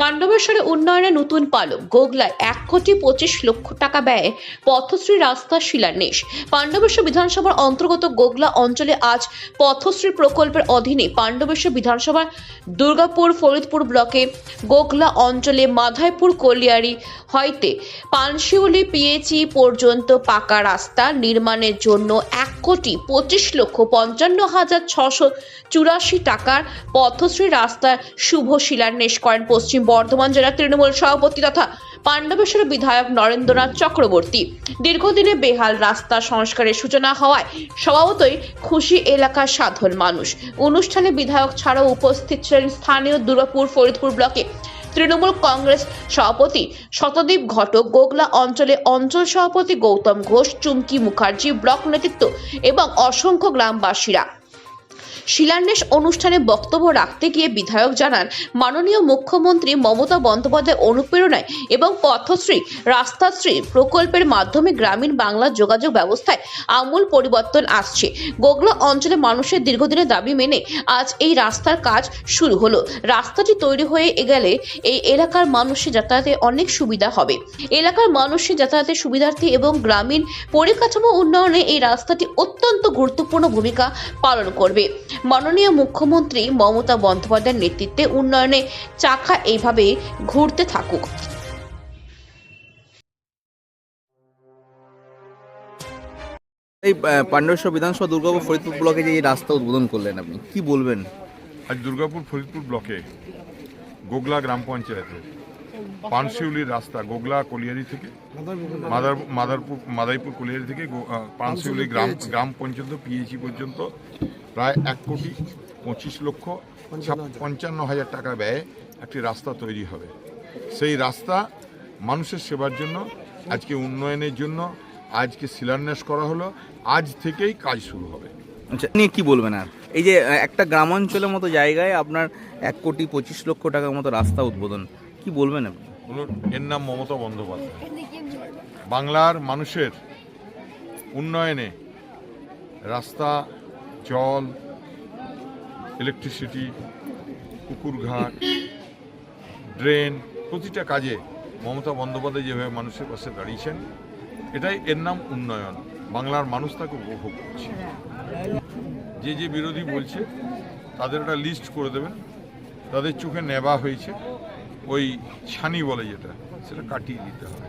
পাণ্ডবেশ্বরে উন্নয়নে নতুন পালক। গোগলায় এক কোটি পঁচিশ লক্ষ টাকা ব্যয়ে পথশ্রী রাস্তা শিলান্যাস। পাণ্ডবেশ্বর বিধানসভার অন্তর্গত গোগলা অঞ্চলে আজ পথশ্রী প্রকল্পের অধীনে পাণ্ডবেশ্বর বিধানসভার দুর্গাপুর, ফরিদপুর ব্লকে গোগলা অঞ্চলে মাধাইপুর, কলিয়ারি হইতে পানশিউলি পিএচি পর্যন্ত পাকা রাস্তা নির্মাণের জন্য এক কোটি পঁচিশ লক্ষ পঞ্চান্ন হাজার ছশো চুরাশি টাকার পথশ্রী রাস্তার শুভ শিলান্যাস করেন পশ্চিম বর্ধমান জেলার তৃণমূল সভাপতি তথা পাণ্ডবেশ্বর বিধায়ক নরেন্দ্রনাথ চক্রবর্তী। দীর্ঘদিনে বেহাল রাস্তা সংস্কারের সূচনা হওয়ায় স্বভাবতই খুশি এলাকার সাধারণ মানুষ। অনুষ্ঠানে বিধায়ক ছাড়াও উপস্থিত ছিলেন স্থানীয় দুর্গাপুর ফরিদপুর ব্লকে তৃণমূল কংগ্রেস সভাপতি শতদীপ ঘটক, গোগলা অঞ্চলে অঞ্চল সভাপতি গৌতম ঘোষ, চুমকি মুখার্জি, ব্লক নেতৃত্ব এবং অসংখ্য গ্রামবাসীরা। শিলান্যাস অনুষ্ঠানে বক্তব্য রাখতে গিয়ে বিধায়ক জানান, মাননীয় মুখ্যমন্ত্রী মমতা বন্দ্যোপাধ্যায় অনুপ্রেরণায় এবং পথশ্রী রাস্তাশ্রী প্রকল্পের মাধ্যমে গ্রামীণ বাংলা যোগাযোগ ব্যবস্থায় আমূল পরিবর্তন আসছে। গোগলা অঞ্চলে মানুষের দীর্ঘদিনের দাবি মেনে আজ এই রাস্তার কাজ শুরু হলো। রাস্তাটি তৈরি হয়ে গেলে এই এলাকার মানুষের যাতায়াতে অনেক সুবিধা হবে। এলাকার মানুষের যাতায়াতের সুবিধার্থে এবং গ্রামীণ পরিকাঠামো উন্নয়নে এই রাস্তাটি অত্যন্ত গুরুত্বপূর্ণ ভূমিকা পালন করবে। মাননীয় মুখ্যমন্ত্রী মমতা বন্দ্যোপাধ্যায়ের নেতৃত্বে উন্নয়নে চাকা এইভাবে ঘুরতে থাকুক। এই পাণ্ডবেশ্বর বিধানসভা দুর্গাপুর ফরিদপুর ব্লকে যে এই রাস্তা উদ্বোধন করলেন আপনি কি বলবেন? আজ দুর্গাপুর ফরিদপুর ব্লকে গোগলা গ্রাম পঞ্চায়েতে পানশিউলির রাস্তা গোগলা কলিয়ারি থেকে মাদার মাদারপুর মাদাইপুর কলিয়ারি থেকে গো- আহ, পানশিউলি গ্রাম গ্রাম পর্যন্ত পিএইচি পর্যন্ত প্রায় এক কোটি পঁচিশ লক্ষ পঞ্চান্ন হাজার। টাকা ব্যয়ে একটি রাস্তা তৈরি হবে। সেই রাস্তা মানুষের সেবার জন্য আজকে উন্নয়নের জন্য আজকে শিলান্যাস করা হলো আজ থেকেই কাজ শুরু হবে। আচ্ছা নিয়ে কি বলবেন আর? এই যে একটা গ্রামাঞ্চলের মতো জায়গায় আপনার এক কোটি পঁচিশ লক্ষ টাকার মতো রাস্তা উদ্বোধন কি বলবেন আপনি? এর নাম মমতা বন্দ্যোপাধ্যায়। বাংলার মানুষের উন্নয়নে রাস্তা জল ইলেকট্রিসিটি পুকুরঘাট ড্রেন প্রতিটা কাজে মমতা বন্দ্যোপাধ্যায় যেভাবে মানুষের পাশে দাঁড়িয়েছেন, এটাই এর নাম উন্নয়ন। বাংলার মানুষ তাকে উপভোগ করছে। যে যে বিরোধী বলছে, তাদের একটা লিস্ট করে দেবেন। তাদের চোখে নেবা হয়েছে, ওই ছানি বলে যেটা, সেটা কাটিয়ে দিতে হবে।